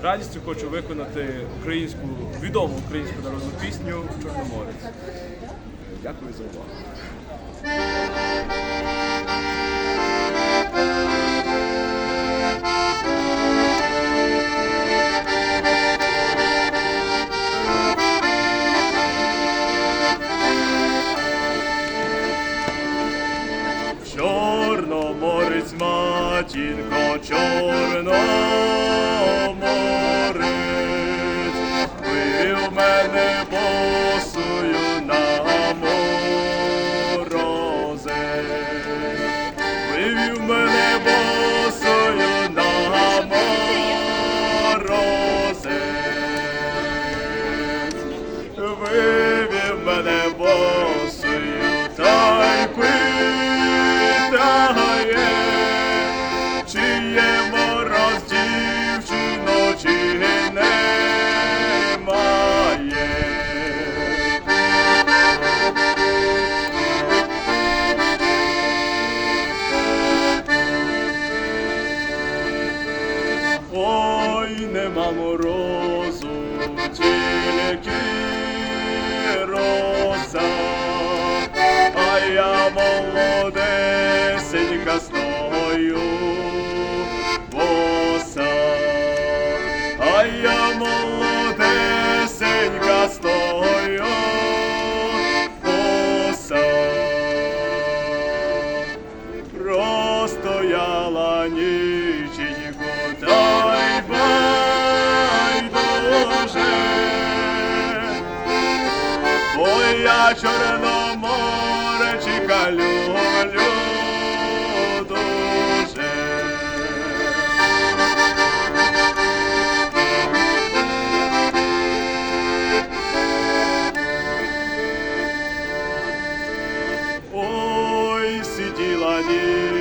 З радістю хочу виконати українську відому українську народну пісню Чорноморець. Дякую за увагу. Чорноморець, матінко, чорноморець, мене босою на морози, вивів мене босою морозу, тільки роса, а я молодесенька стою, боса, а я молодесенька я чорноморечика люблю дуже. Ой, сиділа ніч.